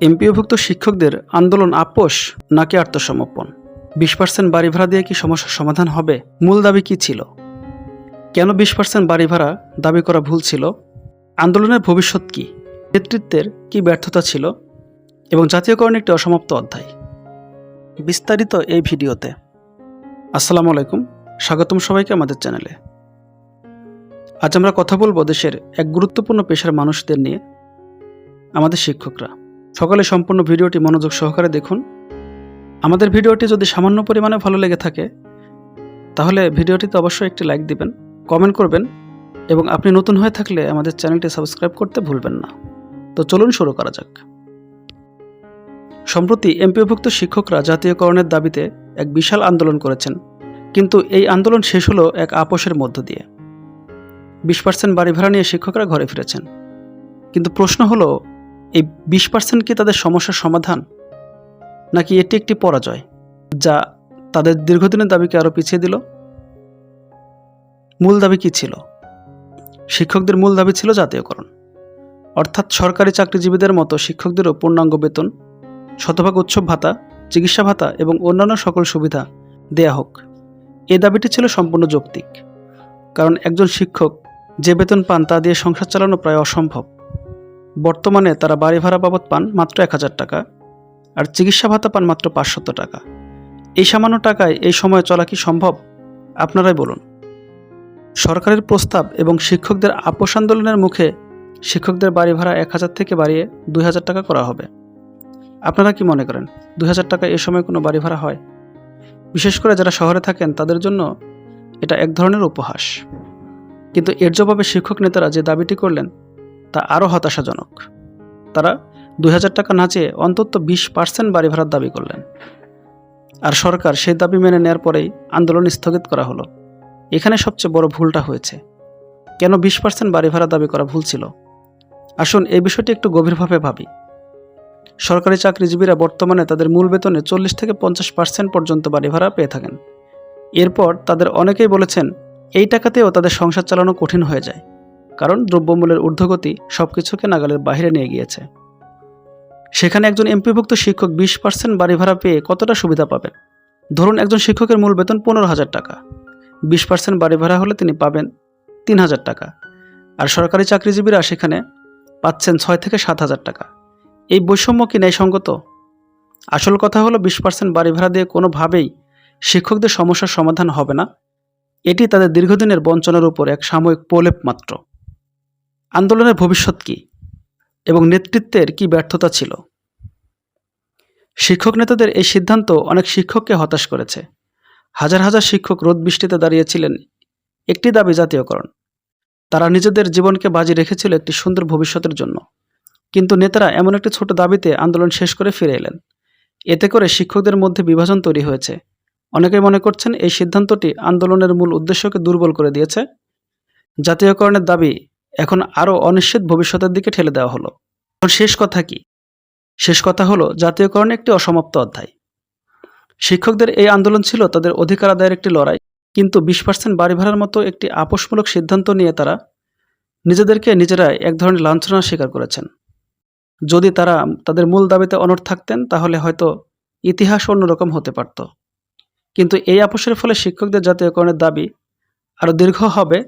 এমপিওভুক্ত শিক্ষকদের আন্দোলন আপোষ নাকি আত্মসমর্পণ? বিশ পার্সেন্ট বাড়ি ভাড়া দিয়ে কি সমস্যার সমাধান হবে? মূল দাবি কি ছিল? কেন বিশ পার্সেন্ট বাড়ি ভাড়া দাবি করা ভুল ছিল? আন্দোলনের ভবিষ্যৎ কি? নেতৃত্বের কি ব্যর্থতা ছিল? এবং জাতীয়করণ একটি অসমাপ্ত অধ্যায়। বিস্তারিত এই ভিডিওতে। আসসালামু আলাইকুম। স্বাগতম সবাইকে আমাদের চ্যানেলে। আজ আমরা কথা বলব দেশের এক গুরুত্বপূর্ণ পেশার মানুষদের নিয়ে, আমাদের শিক্ষকরা। সকলে সম্পূর্ণ ভিডিওটি মনোযোগ সহকারে দেখুন। আমাদের ভিডিওটি যদি সামান্য পরিমাণে ভালো লেগে থাকে, তাহলে ভিডিওটিতে অবশ্যই একটি লাইক দিবেন, কমেন্ট করবেন এবং আপনি নতুন হয়ে থাকলে আমাদের চ্যানেলটি সাবস্ক্রাইব করতে ভুলবেন না। তো চলুন শুরু করা যাক। সম্প্রতি এমপিওভুক্ত শিক্ষকরা জাতীয়করণের দাবিতে এক বিশাল আন্দোলন করেছেন, কিন্তু এই আন্দোলন শেষ হলো এক আপোষের মধ্য দিয়ে। বিশ পার্সেন্ট বাড়ি ভাড়া নিয়ে শিক্ষকরা ঘরে ফিরেছেন। কিন্তু প্রশ্ন হলো এই বিশ পার্সেন্ট কি তাদের সমস্যার সমাধান? নাকি এটি একটি পরাজয়, যা তাদের দীর্ঘদিনের দাবিকে আরও পিছিয়ে দিল? মূল দাবি কি ছিল? শিক্ষকদের মূল দাবি ছিল জাতীয়করণ। অর্থাৎ সরকারি চাকরিজীবীদের মতো শিক্ষকদেরও পূর্ণাঙ্গ বেতন, শতভাগ উৎসব ভাতা, চিকিৎসা ভাতা এবং অন্যান্য সকল সুবিধা দেয়া হোক। এ দাবিটি ছিল সম্পূর্ণ যৌক্তিক, কারণ একজন শিক্ষক যে বেতন পান তা দিয়ে সংসার চালানো প্রায় অসম্ভব। বর্তমানে তারা বাড়ি ভাড়া বাবদ পান মাত্র এক হাজার টাকা আর চিকিৎসা ভাতা পান মাত্র পাঁচশত টাকা। এই সামান্য টাকায় এই সময়ে চলা কি সম্ভব? আপনারাই বলুন। সরকারের প্রস্তাব এবং শিক্ষকদের আপোষ আন্দোলনের মুখে শিক্ষকদের বাড়ি ভাড়া এক হাজার থেকে বাড়িয়ে দুই হাজার টাকা করা হবে। আপনারা কি মনে করেন, দুই হাজার টাকা এ সময় কোনো বাড়ি ভাড়া হয়? বিশেষ করে যারা শহরে থাকেন, তাদের জন্য এটা এক ধরনের উপহাস। কিন্তু এর জবাবে শিক্ষক নেতারা যে দাবিটি করলেন তা আরও হতাশাজনক। তারা দুই হাজার টাকা না চেয়ে অন্তত বিশ পার্সেন্ট বাড়ি ভাড়ার দাবি করলেন। আর সরকার সেই দাবি মেনে নেওয়ার পরেই আন্দোলন স্থগিত করা হলো। এখানে সবচেয়ে বড় ভুলটা হয়েছে। কেন বিশ পার্সেন্ট বাড়ি ভাড়া দাবি করা ভুল ছিল? আসুন এই বিষয়টি একটু গভীরভাবে ভাবি। সরকারি চাকরিজীবীরা বর্তমানে তাদের মূল বেতনে চল্লিশ থেকে পঞ্চাশ পার্সেন্ট পর্যন্ত বাড়ি ভাড়া পেয়ে থাকেন। এরপর তাদের অনেকেই বলেছেন, এই টাকাতেও তাদের সংসার চালানো কঠিন হয়ে যায়। কারণ দ্রব্যমূল্যের ঊর্ধ্বগতি সব কিছুকে নাগালের বাইরে নিয়ে গিয়েছে। সেখানে একজন এমপিভুক্ত শিক্ষক বিশ পার্সেন্ট বাড়ি ভাড়া পেয়ে কতটা সুবিধা পাবেন? ধরুন একজন শিক্ষকের মূল বেতন পনেরো হাজার টাকা। বিশ পার্সেন্ট বাড়ি ভাড়া হলে তিনি পাবেন তিন হাজার টাকা। আর সরকারি চাকরিজীবীরা সেখানে পাচ্ছেন ছয় থেকে সাত হাজার টাকা। এই বৈষম্য কি ন্যায়সঙ্গত? আসল কথা হলো বিশ পার্সেন্ট বাড়ি ভাড়া দিয়ে কোনোভাবেই শিক্ষকদের সমস্যার সমাধান হবে না। এটি তাদের দীর্ঘদিনের বঞ্চনার উপর এক সাময়িক প্রলেপ মাত্র। আন্দোলনের ভবিষ্যৎ কী এবং নেতৃত্বের কি ব্যর্থতা ছিল? শিক্ষক নেতাদের এই সিদ্ধান্ত অনেক শিক্ষককে হতাশ করেছে। হাজার হাজার শিক্ষক রোদ বৃষ্টিতে দাঁড়িয়েছিলেন একটি দাবি জাতীয়করণ। তারা নিজেদের জীবনকে বাজি রেখেছিল একটি সুন্দর ভবিষ্যতের জন্য। কিন্তু নেতারা এমন একটি ছোট দাবিতে আন্দোলন শেষ করে ফিরে এলেন। এতে করে শিক্ষকদের মধ্যে বিভাজন তৈরি হয়েছে। অনেকেই মনে করছেন এই সিদ্ধান্তটি আন্দোলনের মূল উদ্দেশ্যকে দুর্বল করে দিয়েছে। জাতীয়করণের দাবি এখন আরও অনিশ্চিত ভবিষ্যতের দিকে ঠেলে দেওয়া হলো। এখন শেষ কথা কি? শেষ কথা হলো, জাতীয়করণ একটি অসমাপ্ত অধ্যায়। শিক্ষকদের এই আন্দোলন ছিল তাদের অধিকার আদায়ের একটি লড়াই, কিন্তু বিশ পার্সেন্ট বাড়ি ভাড়ার মতো একটি আপোষমূলক সিদ্ধান্ত নিয়ে তারা নিজেদেরকে নিজেরাই এক ধরনের লাঞ্ছনা স্বীকার করেছেন। যদি তারা তাদের মূল দাবিতে অনড় থাকতেন, তাহলে হয়তো ইতিহাস অন্যরকম হতে পারত। কিন্তু এই আপোষের ফলে শিক্ষকদের জাতীয়করণের দাবি আরও দীর্ঘ হবে,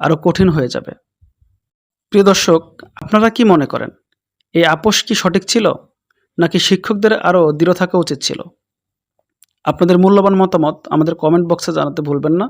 আরও কঠিন হয়ে যাবে। প্রিয় দর্শক, আপনারা কি মনে করেন, এই আপোষ কি সঠিক ছিল, নাকি শিক্ষকদের আরও দৃঢ় থাকা উচিত ছিল? আপনাদের মূল্যবান মতামত আমাদের কমেন্ট বক্সে জানাতে ভুলবেন না।